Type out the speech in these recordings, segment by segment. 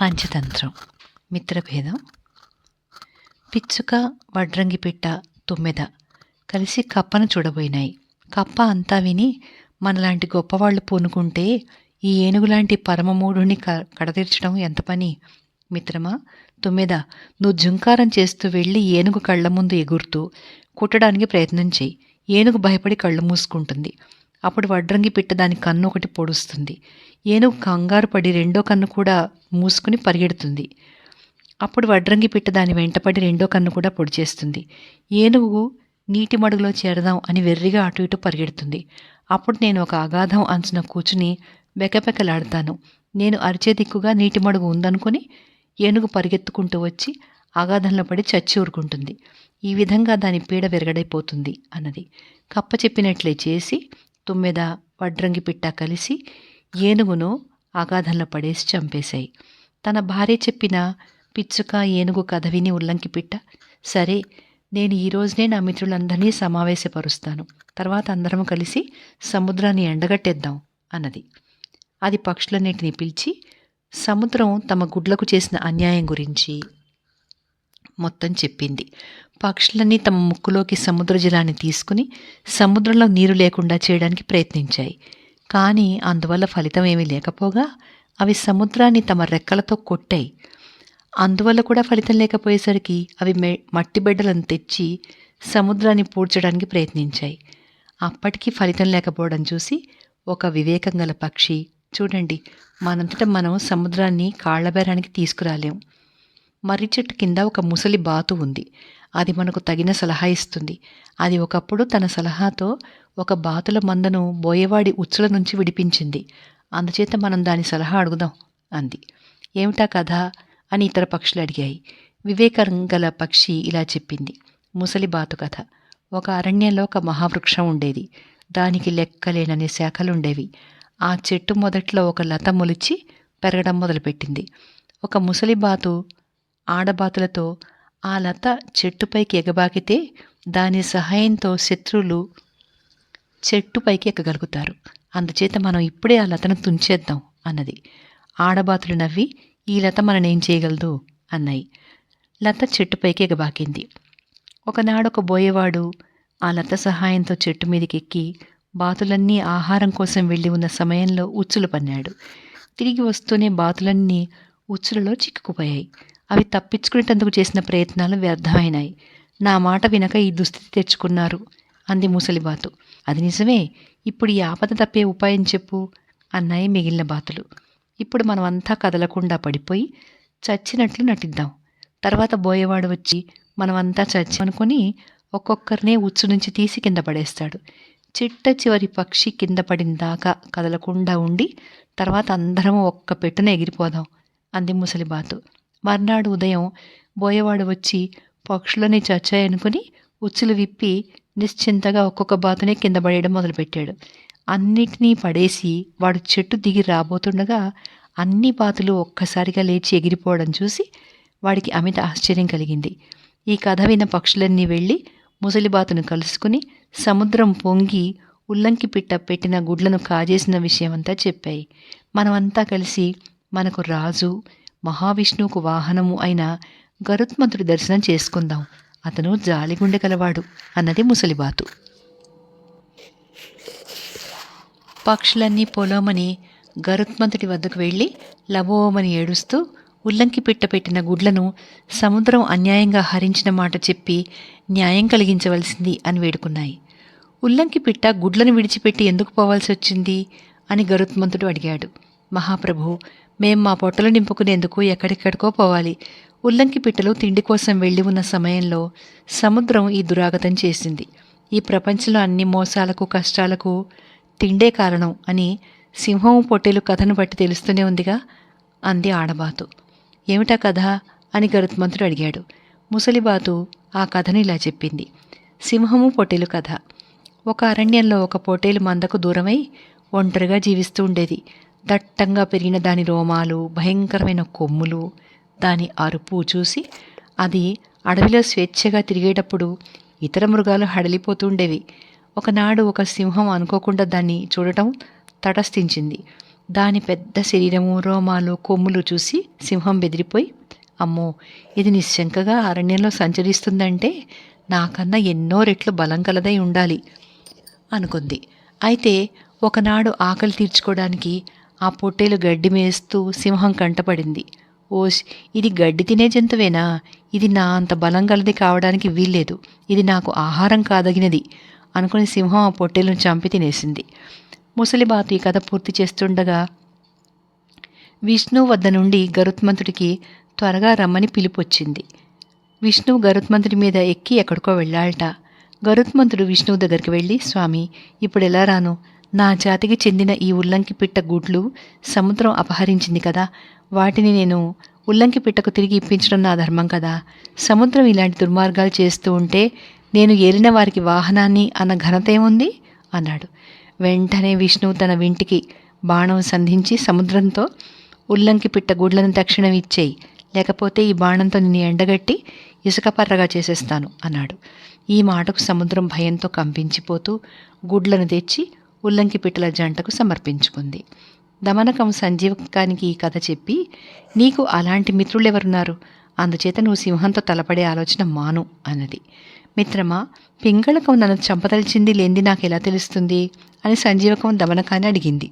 పంచతంత్రం. మిత్రభేదం. పిచ్చుక వడ్రంగి పిట్ట తుమ్మెద కలిసి కప్పను చూడబోయినాయి. కప్ప అంతా విని మనలాంటి గొప్పవాళ్ళు పూనుకుంటే ఈ ఏనుగులాంటి పరమమూఢుని క కడతీర్చడం ఎంత పని? మిత్రమా తుమ్మెద నువ్వు జుంకారం చేస్తూ వెళ్ళి ఏనుగు కళ్ళ ముందు ఎగురుతూ కుట్టడానికి ప్రయత్నం చేయి ఏనుగు భయపడి కళ్ళు మూసుకుంటుంది. అప్పుడు వడ్రంగి పిట్ట దాని కన్ను ఒకటి పొడుస్తుంది. ఏనుగు కంగారు పడి రెండో కన్ను కూడా మూసుకుని పరిగెడుతుంది. అప్పుడు వడ్రంగి పిట్ట దాని వెంటపడి రెండో కన్ను కూడా పొడి చేస్తుంది. ఏనుగు నీటి మడుగులో చేరదాం అని వెర్రిగా అటు ఇటు పరిగెడుతుంది. అప్పుడు నేను ఒక అగాధం అంచున కూర్చుని బెకబెకలాడతాను నేను అరిచే దిక్కుగా నీటి మడుగు ఉందనుకొని ఏనుగు పరిగెత్తుకుంటూ వచ్చి అగాధంలో పడి చచ్చి ఊరుకుంటుంది. ఈ విధంగా దాని పీడ విరగడైపోతుంది అన్నది. కప్ప చెప్పినట్లే చేసి తుమ్మెద వడ్రంగి పిట్ట కలిసి ఏనుగును అగాధంలో పడేసి చంపేశాయి. తన భార్య చెప్పిన పిచ్చుక ఏనుగు కథ విని ఉల్లంకి పిట్ట సరే నేను ఈరోజునే నా మిత్రులందరినీ సమావేశపరుస్తాను. తర్వాత అందరం కలిసి సముద్రాన్ని ఎండగట్టేద్దాం అన్నది. అది పక్షులన్నిటిని పిలిచి సముద్రం తమ గుడ్లకు చేసిన అన్యాయం గురించి మొత్తం చెప్పింది. పక్షులన్నీ తమ ముక్కులోకి సముద్ర జలాన్ని తీసుకుని సముద్రంలో నీరు లేకుండా చేయడానికి ప్రయత్నించాయి. కానీ అందువల్ల ఫలితం ఏమీ లేకపోగా అవి సముద్రాన్ని తమ రెక్కలతో కొట్టాయి. అందువల్ల కూడా ఫలితం లేకపోయేసరికి అవి మె మట్టి బిడ్డలను తెచ్చి సముద్రాన్ని పూడ్చడానికి ప్రయత్నించాయి. అప్పటికీ ఫలితం లేకపోవడం చూసి ఒక వివేకం గల పక్షి చూడండి మనంతట మనం సముద్రాన్ని కాళ్ళబేరానికి తీసుకురాలేం. మర్రి చెట్టు కింద ఒక ముసలి బాతు ఉంది. అది మనకు తగిన సలహా ఇస్తుంది. అది ఒకప్పుడు తన సలహాతో ఒక బాతుల మందను బోయవాడి ఉచ్చుల నుంచి విడిపించింది. అందుచేత మనం దాని సలహా అడుగుదాం అంది. ఏమిటా కథ? అని ఇతర పక్షులు అడిగాయి. వివేకం గల పక్షి ఇలా చెప్పింది. ముసలి బాతు కథ. ఒక అరణ్యంలో ఒక మహావృక్షం ఉండేది. దానికి లెక్కలేనని శాఖలుండేవి. ఆ చెట్టు మొదట్లో ఒక లత మొలిచి పెరగడం మొదలుపెట్టింది. ఒక ముసలి బాతు ఆడబాతులతో ఆ లత చెట్టుపైకి ఎగబాకితే దాని సహాయంతో శత్రువులు చెట్టుపైకి ఎక్కగలుగుతారు. అందుచేత మనం ఇప్పుడే ఆ లతను తుంచేద్దాం అన్నది. ఆడబాతులు నవ్వి ఈ లత మననేం చేయగలదు అన్నాయి. లత చెట్టుపైకి ఎగబాకింది. ఒకనాడొక బోయేవాడు ఆ లత సహాయంతో చెట్టు మీదకి ఎక్కి బాతులన్నీ ఆహారం కోసం వెళ్ళి ఉన్న సమయంలో ఉచ్చులు పన్నాడు. తిరిగి వస్తూనే బాతులన్నీ ఉచ్చులలో చిక్కుకుపోయాయి. అవి తప్పించుకునేటందుకు చేసిన ప్రయత్నాలు వ్యర్థమైనాయి. నా మాట వినక ఈ దుస్థితి తెచ్చుకున్నారు అంది ముసలిబాతు. అది నిజమే. ఇప్పుడు ఈ ఆపద తప్పే ఉపాయం చెప్పు అన్నాయి మిగిలిన బాతులు. ఇప్పుడు మనమంతా కదలకుండా పడిపోయి చచ్చినట్లు నటిద్దాం. తర్వాత బోయేవాడు వచ్చి మనమంతా చచ్చామనుకొని ఒక్కొక్కరినే ఉచ్చు నుంచి తీసి కింద పడేస్తాడు. చిట్ట చివరి పక్షి కింద పడిన దాకా కదలకుండా ఉండి తర్వాత అందరం ఒక్క పెట్టున ఎగిరిపోదాం అంది ముసలిబాతు. మర్నాడు ఉదయం బోయవాడు వచ్చి పక్షులని చచ్చాయనుకుని ఉచ్చులు విప్పి నిశ్చింతగా ఒక్కొక్క బాతునే కింద పడేయడం మొదలుపెట్టాడు. అన్నిటినీ పడేసి వాడు చెట్టు దిగి రాబోతుండగా అన్ని బాతులు ఒక్కసారిగా లేచి ఎగిరిపోవడం చూసి వాడికి అమిత ఆశ్చర్యం కలిగింది. ఈ కథ విన్న పక్షులన్నీ వెళ్ళి ముసలిబాతును కలుసుకుని సముద్రం పొంగి ఉల్లంకి పిట్ట పెట్టిన గుడ్లను కాజేసిన విషయమంతా చెప్పాయి. మనమంతా కలిసి మనకు రాజు మహావిష్ణువుకు వాహనము అయిన గరుత్మంతుడి దర్శనం చేసుకుందాం. అతను జాలిగుండె గలవాడు అన్నది ముసలిబాతు. పక్షులన్నీ పొలోమని గరుత్మంతుడి వద్దకు వెళ్ళి లబోమని ఏడుస్తూ ఉల్లంకి పిట్ట పెట్టిన గుడ్లను సముద్రం అన్యాయంగా హరించిన మాట చెప్పి న్యాయం కలిగించవలసింది అని వేడుకున్నాయి. ఉల్లంకి పిట్ట గుడ్లను విడిచిపెట్టి ఎందుకు పోవాల్సి వచ్చింది అని గరుత్మంతుడు అడిగాడు. మహాప్రభు మేం మా పొట్టలు నింపుకునేందుకు ఎక్కడెక్కడికో పోవాలి. ఉల్లంకి పిట్టలు తిండి కోసం వెళ్ళి ఉన్న సమయంలో సముద్రం ఈ దురాగతం చేసింది. ఈ ప్రపంచంలో అన్ని మోసాలకు కష్టాలకు తిండే కారణం అని సింహం పొట్టేలు కథను బట్టి తెలుస్తూనే ఉందిగా అంది ఆడబాతు. ఏమిటా కథ అని గరుత్మంతుడు అడిగాడు. ముసలిబాతు ఆ కథను ఇలా చెప్పింది. సింహము పొట్టేలు కథ. ఒక అరణ్యంలో ఒక పొట్టేలు మందకు దూరమై ఒంటరిగా జీవిస్తూ ఉండేది. దట్టంగా పెరిగిన దాని రోమాలు భయంకరమైన కొమ్ములు దాని అరుపు చూసి అది అడవిలో స్వేచ్ఛగా తిరిగేటప్పుడు ఇతర మృగాలు హడలిపోతుండేవి ఒకనాడు ఒక సింహం అనుకోకుండా దాన్ని చూడటం తటస్థించింది. దాని పెద్ద శరీరము రోమాలు కొమ్ములు చూసి సింహం బెదిరిపోయి అమ్మో ఇది నిశ్శంకగా అరణ్యంలో సంచరిస్తుందంటే నాకన్నా ఎన్నో రెట్లు బలం కలదై ఉండాలి అనుకుంది. అయితే ఒకనాడు ఆకలి తీర్చుకోవడానికి ఆ పొట్టేలు గడ్డి మేస్తూ సింహం కంటపడింది. ఓష్ ఇది గడ్డి తినే జంతువేనా? ఇది నా అంత బలం గలది కావడానికి వీల్లేదు. ఇది నాకు ఆహారం కాదగినది అనుకుని సింహం ఆ పొట్టేలను చంపి తినేసింది. ముసలిబాతు ఈ కథ పూర్తి చేస్తుండగా విష్ణువు వద్ద నుండి గరుత్మంతుడికి త్వరగా రమ్మని పిలుపొచ్చింది. విష్ణువు గరుత్మంతుడి మీద ఎక్కి ఎక్కడికో వెళ్ళాలట గరుత్మంతుడు విష్ణువు దగ్గరికి వెళ్ళి స్వామి ఇప్పుడు ఎలా రాను? నా జాతికి చెందిన ఈ ఉల్లంకి పిట్ట గుడ్లు సముద్రం అపహరించింది కదా. వాటిని నేను ఉల్లంకి పిట్టకు తిరిగి ఇప్పించడం నా ధర్మం కదా. సముద్రం ఇలాంటి దుర్మార్గాలు చేస్తూ ఉంటే నేను ఏలిన వారికి వాహనాన్ని అన్న ఘనత ఏముంది? అన్నాడు. వెంటనే విష్ణువు తన వింటికి బాణం సంధించి సముద్రంతో ఉల్లంకి పిట్ట గుడ్లను తక్షణం ఇచ్చేయి. లేకపోతే ఈ బాణంతో నిన్ను ఎండగట్టి ఇసుకపర్రగా చేసేస్తాను అన్నాడు. ఈ మాటకు సముద్రం భయంతో కంపించిపోతూ గుడ్లను తెచ్చి ఉల్లంకి పిట్టల జంటకు సమర్పించుకుంది. దమనకం సంజీవకానికి ఈ కథ చెప్పి నీకు అలాంటి మిత్రులెవరున్నారు? అందుచేత నువ్వు సింహంతో తలపడే ఆలోచన మాను అన్నది. మిత్రమా పింగళకం నన్ను చంపదలిచింది లేంది నాకు ఎలా తెలుస్తుంది? అని సంజీవకం దమనకాన్ని అడిగింది.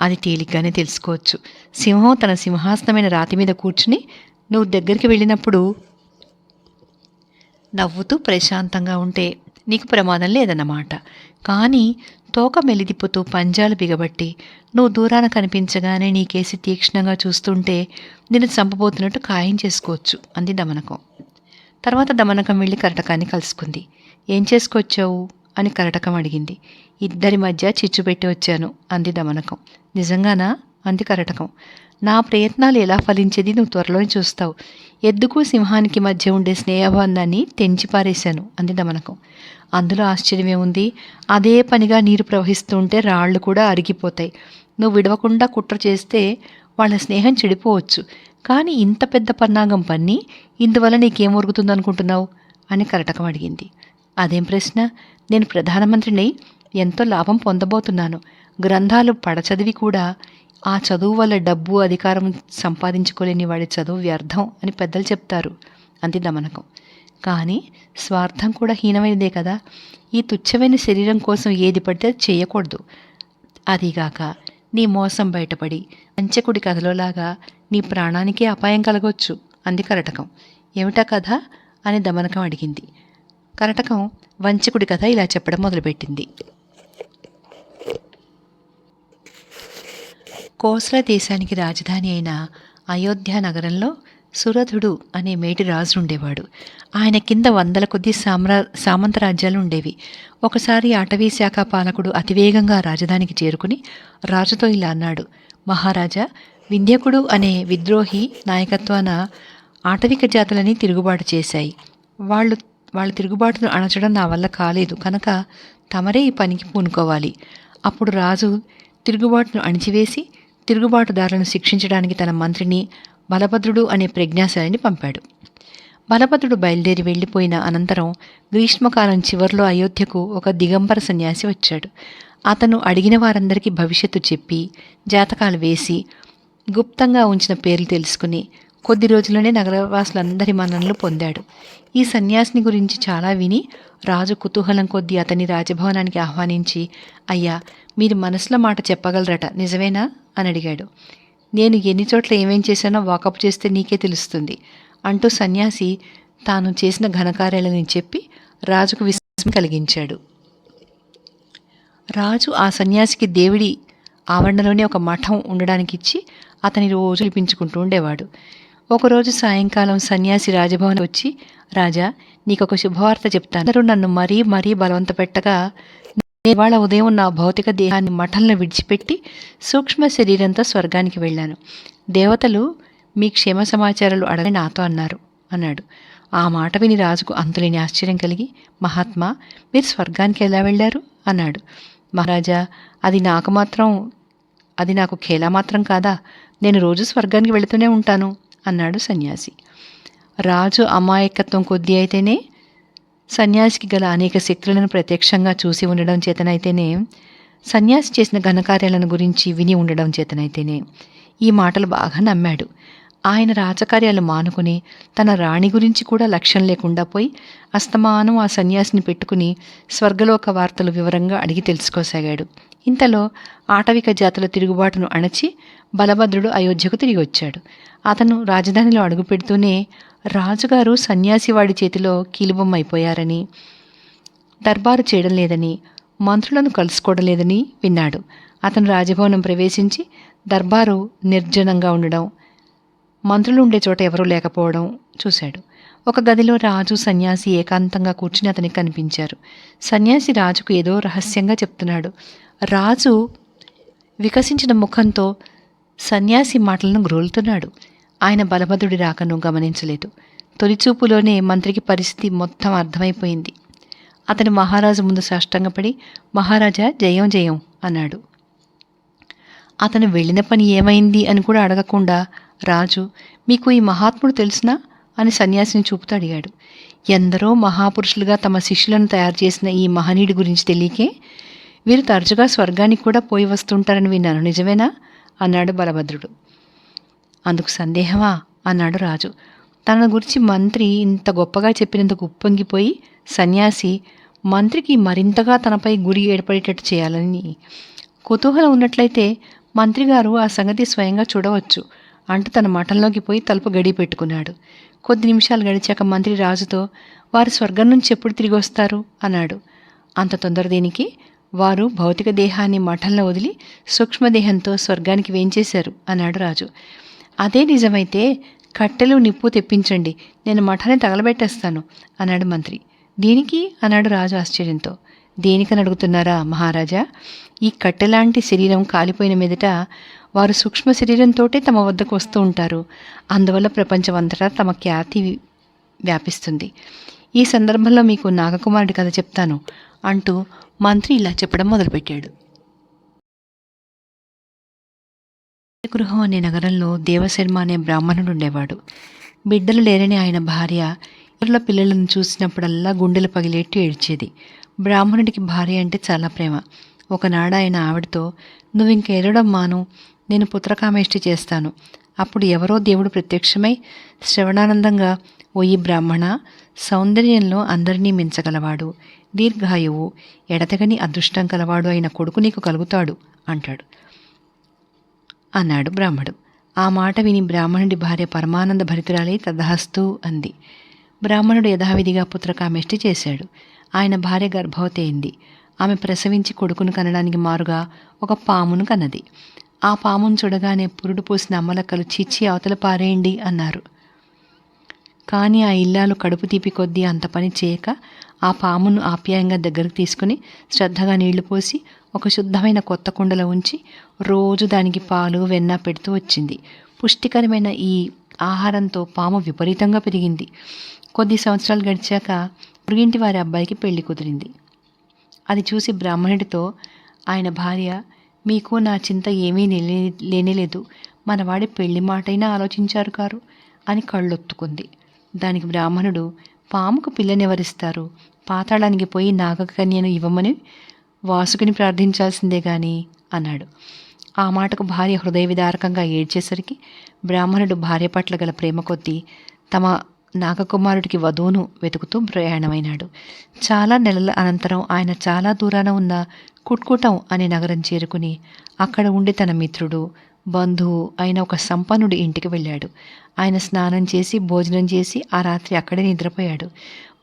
అది తేలిగ్గానే తెలుసుకోవచ్చు. సింహం తన సింహాసనమైన రాతి మీద కూర్చుని నువ్వు దగ్గరికి వెళ్ళినప్పుడు నవ్వుతూ ప్రశాంతంగా ఉంటే నీకు ప్రమాదం లేదన్నమాట. కానీ తోక మెలిదిప్పుతూ పంజాలు బిగబట్టి నువ్వు దూరాన కనిపించగానే నీకేసి తీక్షణంగా చూస్తుంటే నిన్ను చంపబోతున్నట్టు ఖాయం చేసుకోవచ్చు అంది దమనకం. తర్వాత దమనకం వెళ్ళి కరటకాన్ని కలుసుకుంది. ఏం చేసుకొచ్చావు? అని కరటకం అడిగింది. ఇద్దరి మధ్య చిచ్చు పెట్టి వచ్చాను అంది దమనకం. నిజంగానా? అంది కరటకం. నా ప్రయత్నాలు ఎలా ఫలించేది నువ్వు త్వరలోనే చూస్తావు. ఎద్దుకు సింహానికి మధ్య ఉండే స్నేహబంధాన్ని తెంచిపారేశాను అంది దమనకం అందులో ఆశ్చర్యమేముంది? అదే పనిగా నీరు ప్రవహిస్తూ ఉంటే రాళ్ళు కూడా అరిగిపోతాయి. నువ్వు విడవకుండా కుట్ర చేస్తే వాళ్ళ స్నేహం చెడిపోవచ్చు. కానీ ఇంత పెద్ద పన్నాగం పన్ని ఇందువల్ల నీకేం ఒరుగుతుందనుకుంటున్నావు? అని కరటకం అడిగింది. అదేం ప్రశ్న? నేను ప్రధానమంత్రిని ఎంతో లాభం పొందబోతున్నాను. గ్రంథాలు పడచదివి కూడా ఆ చదువు వల్ల డబ్బు అధికారం సంపాదించుకోలేని వాడి చదువు వ్యర్థం అని పెద్దలు చెప్తారు. అంది దమనకం కానీ స్వార్థం కూడా హీనమైనదే కదా. ఈ తుచ్చమైన శరీరం కోసం ఏది పడితే అది చేయకూడదు. అదిగాక నీ మోసం బయటపడి పంచకుడి కథలోలాగా నీ ప్రాణానికే అపాయం కలగొచ్చు. అంది కరటకం. ఏమిటా కథ? అని దమనకం అడిగింది. కరటకం వంచకుడి కథ ఇలా చెప్పడం మొదలుపెట్టింది. కోసల దేశానికి రాజధాని అయిన అయోధ్య నగరంలో సురథుడు అనే మేటి రాజు ఉండేవాడు ఆయన కింద వందల కొద్ది సామ్రా సామంత రాజ్యాలు ఉండేవి. ఒకసారి అటవీ శాఖ పాలకుడు అతివేగంగా రాజధానికి చేరుకుని రాజుతో ఇలా అన్నాడు. మహారాజా వింధ్యకుడు అనే విద్రోహి నాయకత్వాన ఆటవిక జాతులని తిరుగుబాటు చేశాయి. వాళ్ళు వాళ్ళ తిరుగుబాటును అణచడం నా వల్ల కాలేదు. కనుక తమరే ఈ పనికి పూనుకోవాలి. అప్పుడు రాజు తిరుగుబాటును అణిచివేసి తిరుగుబాటుదారులను శిక్షించడానికి తన మంత్రిని బలభద్రుడు అనే ప్రజ్ఞాశాలిని పంపాడు. బలభద్రుడు బయలుదేరి వెళ్ళిపోయిన అనంతరం గ్రీష్మకాలం చివర్లో అయోధ్యకు ఒక దిగంబర సన్యాసి వచ్చాడు. అతను అడిగిన వారందరికీ భవిష్యత్తు చెప్పి జాతకాలు వేసి గుప్తంగా ఉంచిన పేర్లు తెలుసుకుని కొద్ది రోజుల్లోనే నగరవాసులందరి మన్ననలు పొందాడు. ఈ సన్యాసిని గురించి చాలా విని రాజు కుతూహలం కొద్దీ అతని రాజభవనానికి ఆహ్వానించి అయ్యా మీరు మనసులో మాట చెప్పగలరట నిజమేనా? అని అడిగాడు. నేను ఎన్ని చోట్ల ఏమేం చేశానో వాకప్ చేస్తే నీకే తెలుస్తుంది అంటూ సన్యాసి తాను చేసిన ఘనకార్యాలని చెప్పి రాజుకు విశ్వాసం కలిగించాడు. రాజు ఆ సన్యాసికి దేవుడి ఆవరణలోనే ఒక మఠం ఉండడానికి ఇచ్చి అతని రోజు పిలిపించుకుంటూ ఉండేవాడు. ఒకరోజు సాయంకాలం సన్యాసి రాజభవన్ వచ్చి రాజా నీకొక శుభవార్త చెప్తాను. అందరూ నన్ను మరీ మరీ బలవంత పెట్టగా ఇవాళ ఉదయం నా భౌతిక దేహాన్ని మఠంలో విడిచిపెట్టి సూక్ష్మ శరీరంతో స్వర్గానికి వెళ్ళాను. దేవతలు మీ క్షేమ సమాచారాలు అడగని నాతో అన్నారు అన్నాడు. ఆ మాట విని రాజుకు అంతులేని ఆశ్చర్యం కలిగి మహాత్మా మీరు స్వర్గానికి ఎలా వెళ్ళారు? అన్నాడు. మహారాజా అది నాకు మాత్రం అది నాకు ఖేలా మాత్రం కాదా? నేను రోజు స్వర్గానికి వెళుతూనే ఉంటాను. అన్నాడు సన్యాసి. రాజు అమాయకత్వం కొద్దీ అయితేనే సన్యాసికి గల అనేక శక్తులను ప్రత్యక్షంగా చూసి ఉండడం చేతనైతేనే సన్యాసి చేసిన ఘనకార్యాలను గురించి విని ఉండడం చేతనైతేనే ఈ మాటలు బాగా నమ్మాడు. ఆయన రాజకార్యాలు మానుకుని తన రాణి గురించి కూడా లక్ష్యం లేకుండా పోయి అస్తమానం ఆ సన్యాసిని పెట్టుకుని స్వర్గలోక వార్తలు వివరంగా అడిగి తెలుసుకోసాగాడు. ఇంతలో ఆటవిక జాతుల తిరుగుబాటును అణచి బలభద్రుడు అయోధ్యకు తిరిగి వచ్చాడు. అతను రాజధానిలో అడుగుపెడుతూనే రాజుగారు సన్యాసివాడి చేతిలో కీలుబొమ్మైపోయారని దర్బారు చేయడం లేదని మంత్రులను కలుసుకోవడం లేదని విన్నాడు. అతను రాజభవనం ప్రవేశించి దర్బారు నిర్జనంగా ఉండడం మంత్రులు ఉండే చోట ఎవరూ లేకపోవడం చూశాడు. ఒక గదిలో రాజు సన్యాసి ఏకాంతంగా కూర్చుని అతనికి కనిపించారు. సన్యాసి రాజుకు ఏదో రహస్యంగా చెప్తున్నాడు. రాజు వికసించిన ముఖంతో సన్యాసి మాటలను గ్రోలుతున్నాడు. ఆయన బలభద్రుడి రాకను గమనించలేదు. తొలిచూపులోనే మంత్రికి పరిస్థితి మొత్తం అర్థమైపోయింది. అతను మహారాజు ముందు సాష్టంగపడి మహారాజా జయం జయం అన్నాడు. అతను వెళ్ళిన పని ఏమైంది అని కూడా అడగకుండా రాజు మీకు ఈ మహాత్ముడు తెలుసునా? అని సన్యాసిని చూపుతూ అడిగాడు. ఎందరో మహాపురుషులుగా తమ శిష్యులను తయారు చేసిన ఈ మహనీయుడి గురించి తెలియకే వీరు తరచుగా స్వర్గానికి కూడా పోయి వస్తుంటారని విన్నాను. నిజమేనా? అన్నాడు బలభద్రుడు. అందుకు సందేహమా? అన్నాడు రాజు. తన గురించి మంత్రి ఇంత గొప్పగా చెప్పినందుకు ఉప్పొంగిపోయి సన్యాసి మంత్రికి మరింతగా తనపై గురి ఏర్పడేటట్టు చేయాలని. కుతూహలం ఉన్నట్లయితే మంత్రిగారు ఆ సంగతి స్వయంగా చూడవచ్చు. అంటూ తన మఠంలోకి పోయి తలుపు గడి పెట్టుకున్నాడు. కొద్ది నిమిషాలు గడిచాక మంత్రి రాజుతో వారు స్వర్గం నుంచి ఎప్పుడు తిరిగి వస్తారు? అన్నాడు. అంత తొందర దేనికి? వారు భౌతిక దేహాన్ని మఠంలో వదిలి సూక్ష్మదేహంతో స్వర్గానికి వేయించేశారు అన్నాడు రాజు. అదే నిజమైతే కట్టెలు నిప్పు తెప్పించండి నేను మఠాన్ని తగలబెట్టేస్తాను అన్నాడు మంత్రి. దీనికి? అన్నాడు రాజు ఆశ్చర్యంతో. దేనికని అడుగుతున్నారా మహారాజా? ఈ కట్టెలాంటి శరీరం కాలిపోయిన మీదట వారు సూక్ష్మ శరీరంతోటే తమ వద్దకు వస్తూ ఉంటారు. అందువల్ల ప్రపంచం అంతటా తమ ఖ్యాతి వ్యాపిస్తుంది. ఈ సందర్భంలో మీకు నాగకుమారుడి కథ చెప్తాను అంటూ మంత్రి ఇలా చెప్పడం మొదలుపెట్టాడు. గృహం అనే నగరంలో దేవశర్మ అనే బ్రాహ్మణుడు ఉండేవాడు. బిడ్డలు లేరని ఆయన భార్య ఇతరుల పిల్లలను చూసినప్పుడల్లా గుండెలు పగిలేట్టు ఏడ్చేది. బ్రాహ్మణుడికి భార్య అంటే చాలా ప్రేమ. ఒకనాడు ఆయన ఆవిడతో నువ్వు ఇంక ఎరడం మాను నేను పుత్రకామేష్టి చేస్తాను. అప్పుడు ఎవరో దేవుడు ప్రత్యక్షమై శ్రవణానందంగా ఓయి బ్రాహ్మణ సౌందర్యంలో అందరినీ మించగలవాడు. దీర్ఘాయువు ఎడతగని అదృష్టం కలవాడు అయిన కొడుకు నీకు కలుగుతాడు అంటాడు. అన్నాడు బ్రాహ్మడు. ఆ మాట విని బ్రాహ్మణుడి భార్య పరమానంద భరితురాలై తదహస్తూ అంది. బ్రాహ్మణుడు యథావిధిగా పుత్రకామేష్టి చేశాడు. ఆయన భార్య గర్భవతి అయింది. ఆమె ప్రసవించి కొడుకును కనడానికి మారుగా ఒక పామును కన్నది. ఆ పామును చూడగానే పురుడు పోసిన అమ్మలక్కలు చిచ్చి అవతల పారేయండి అన్నారు. కానీ ఆ ఇల్లాలు కడుపు తీపి కొద్దీ అంత పని చేయక ఆ పామును ఆప్యాయంగా దగ్గరకు తీసుకుని శ్రద్ధగా నీళ్ళు పోసి ఒక శుద్ధమైన కొత్త కుండలో ఉంచి రోజు దానికి పాలు వెన్న పెడుతూ వచ్చింది. పుష్టికరమైన ఈ ఆహారంతో పాము విపరీతంగా పెరిగింది. కొద్ది సంవత్సరాలు గడిచాక పొరుగింటి వారి అబ్బాయికి పెళ్ళి కుదిరింది. అది చూసి బ్రాహ్మణుడితో ఆయన భార్య మీకు నా చింత ఏమీ లేనేలేదు మనవాడి పెళ్ళి మాటైనా ఆలోచించారు కారు అని కళ్ళొత్తుకుంది. దానికి బ్రాహ్మణుడు పాముకు పిల్లనెవరిస్తారు? పాతాళానికి పోయి నాగకన్యను ఇవ్వమని వాసుకుని ప్రార్థించాల్సిందే గాని అన్నాడు. ఆ మాటకు భార్య హృదయ విదారకంగా ఏడ్చేసరికి బ్రాహ్మణుడు భార్య పట్ల గల ప్రేమ కొద్దీ తమ నాగకుమారుడికి వధువును వెతుకుతూ ప్రయాణమైనాడు. చాలా నెలల అనంతరం ఆయన చాలా దూరాన ఉన్న కుట్కుటం అనే నగరం చేరుకుని అక్కడ ఉండి తన మిత్రుడు బంధువు అయిన ఒక సంపన్నుడి ఇంటికి వెళ్ళాడు. ఆయన స్నానం చేసి భోజనం చేసి ఆ రాత్రి అక్కడే నిద్రపోయాడు.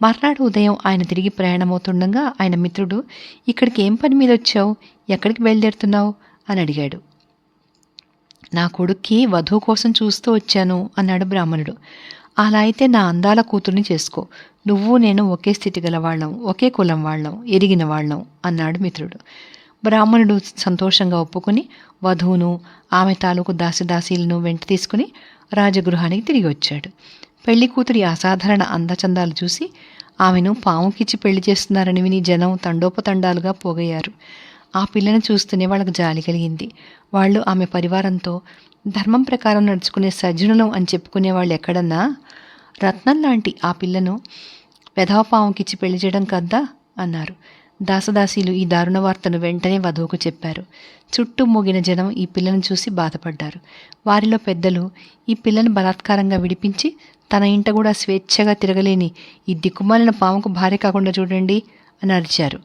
మర్నాడు ఉదయం ఆయన తిరిగి ప్రయాణమవుతుండగా ఆయన మిత్రుడు ఇక్కడికి ఏం పని మీద వచ్చావు? ఎక్కడికి బయలుదేరుతున్నావు? అని అడిగాడు. నా కొడుక్కి వధువు కోసం చూస్తూ వచ్చాను అన్నాడు బ్రాహ్మణుడు. అలా అయితే నా అందాల కూతుర్ని చేసుకో. నువ్వు నేను ఒకే స్థితి గల వాళ్ళం ఒకే కులం వాళ్ళం ఎరిగిన వాళ్ళం అన్నాడు మిత్రుడు. బ్రాహ్మణుడు సంతోషంగా ఒప్పుకొని వధువును ఆమె తాలూకు దాసిదాసీలను వెంట తీసుకుని రాజగృహానికి తిరిగి వచ్చాడు. పెళ్ళి కూతురి అసాధారణ అందచందాలు చూసి ఆమెను పాముకిచ్చి పెళ్ళి చేస్తున్నారని విని జనం తండోపతండాలుగా పోగయ్యారు. ఆ పిల్లను చూస్తూనే వాళ్ళకు జాలి కలిగింది. వాళ్ళు ఆమె పరివారంతో ధర్మం ప్రకారం నడుచుకునే సజ్జనులం అని చెప్పుకునే వాళ్ళు ఎక్కడన్నా? రత్నం లాంటి ఆ పిల్లను వెధవ పాముకిచ్చి పెళ్ళి చేయడం కద్దా? అన్నారు. దాసదాసీలు ఈ దారుణ వార్తను వెంటనే వధువుకు చెప్పారు. చుట్టూ మోగిన జనం ఈ పిల్లను చూసి బాధపడ్డారు. వారిలో పెద్దలు ఈ పిల్లను బలాత్కారంగా విడిపించి తన ఇంట కూడా స్వేచ్ఛగా తిరగలేని ఈ దిక్కుమాలిన పాముకు భార్య కాకుండా చూడండి అని అరిచారు.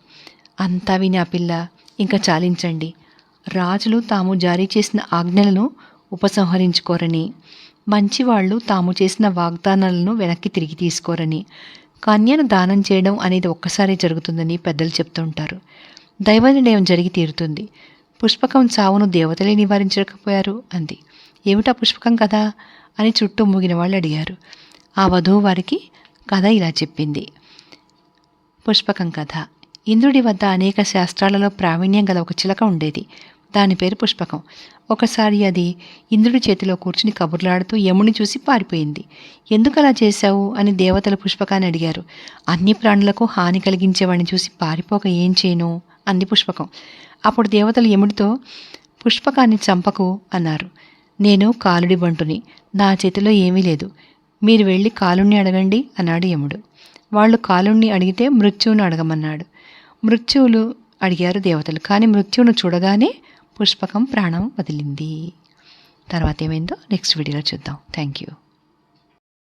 అంతా విని ఆ పిల్ల ఇంకా చాలించండి. రాజులు తాము జారీ చేసిన ఆజ్ఞలను ఉపసంహరించుకోరని. మంచివాళ్ళు తాము చేసిన వాగ్దానాలను వెనక్కి తిరిగి తీసుకోరని. కన్యను దానం చేయడం అనేది ఒక్కసారి జరుగుతుందని పెద్దలు చెప్తుంటారు. దైవ నిర్ణయం జరిగి తీరుతుంది. పుష్పకం చావును దేవతలే నివారించకపోయారు అంది. ఏమిటా పుష్పకం కదా అని చుట్టూ మూగిన వాళ్ళు అడిగారు. ఆ వధువు వారికి కథ ఇలా చెప్పింది. పుష్పకం కథ. ఇంద్రుడి వద్ద అనేక శాస్త్రాలలో ప్రావీణ్యం గల ఒక చిలక ఉండేది. దాని పేరు పుష్పకం. ఒకసారి అది ఇంద్రుడి చేతిలో కూర్చుని కబుర్లాడుతూ యముని చూసి పారిపోయింది. ఎందుకు అలా చేశావు? అని దేవతలు పుష్పకాన్ని అడిగారు. అన్ని ప్రాణులకు హాని కలిగించేవాడిని చూసి పారిపోక ఏం చేయను? అంది పుష్పకం. అప్పుడు దేవతలు యముడితో పుష్పకాన్ని చంపకు అన్నారు. నేను కాలుడి బంటుని. నా చేతిలో ఏమీ లేదు. మీరు వెళ్ళి కాలుణ్ణి అడగండి అన్నాడు యముడు. వాళ్ళు కాలుణ్ణి అడిగితే మృత్యువును అడగమన్నాడు. మృత్యువులు? అడిగారు దేవతలు. కానీ మృత్యువును చూడగానే పుష్పకం ప్రాణం వదిలింది. తర్వాత ఏమైందో నెక్స్ట్ వీడియోలో చూద్దాం. Thank you